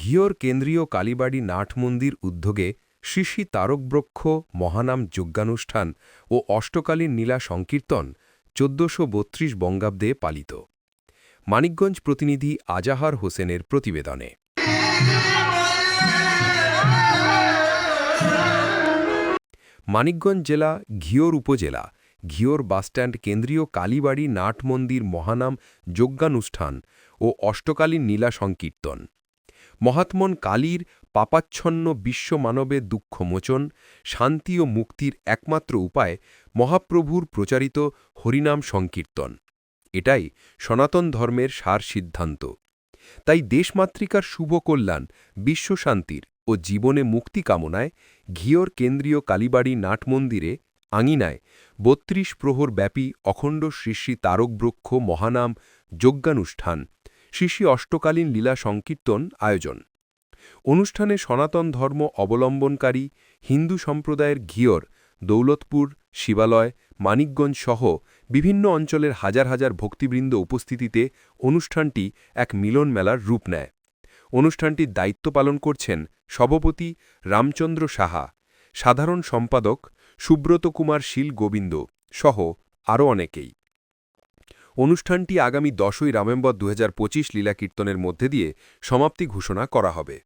ঘিওর কেন্দ্রীয় কালীবাড়ি নাট মন্দির উদ্যোগে শ্রী তারকব্রক্ষ মহানাম যজ্ঞানুষ্ঠান ও অষ্টকালীন নীলা সংকীর্তন চোদ্দশো বত্রিশ বঙ্গাব্দে পালিত। মানিকগঞ্জ প্রতিনিধি আজাহার হোসেনের প্রতিবেদনে। মানিকগঞ্জ জেলা ঘিওর উপজেলা ঘিওর বাসস্ট্যান্ড কেন্দ্রীয় কালীবাড়ি নাট মন্দির মহানাম যজ্ঞানুষ্ঠান ও অষ্টকালীন নীলা সংকীর্তন। মহাত্মন কালীর পাপাচ্ছন্ন বিশ্ব বিশ্বমানবের দুঃখমোচন শান্তি ও মুক্তির একমাত্র উপায় মহাপ্রভুর প্রচারিত হরিনাম সংকীর্তন। এটাই সনাতন ধর্মের সার সিদ্ধান্ত। তাই দেশমাতৃকার শুভ কল্যাণ বিশ্বশান্তির ও জীবনে মুক্তি কামনায় ঘিওর কেন্দ্রীয় কালীবাড়ি নাট মন্দিরে, আঙিনায় বত্রিশ প্রহর ব্যাপী অখণ্ড শ্রী শ্রী তারকব্রক্ষ মহানাম যজ্ঞানুষ্ঠান শ্রী অষ্টকালীন লীলা সংকীর্তন আয়োজন। অনুষ্ঠানে সনাতন ধর্ম অবলম্বনকারী হিন্দু সম্প্রদায়ের ঘিওর, দৌলতপুর, শিবালয়, মানিকগঞ্জ সহ বিভিন্ন অঞ্চলের হাজার হাজার ভক্তিবৃন্দ উপস্থিতিতে অনুষ্ঠানটি এক মিলন মেলার রূপ নেয়। অনুষ্ঠানটির দায়িত্ব পালন করছেন সভাপতি রামচন্দ্র সাহা, সাধারণ সম্পাদক সুব্রত কুমার শীল গোবিন্দ সহ আরও অনেকেই। অনুষ্ঠানটি আগামী দশই নভেম্বর দু হাজার পঁচিশ লীলা কীর্তনের মধ্যে দিয়ে সমাপ্তি ঘোষণা করা হবে।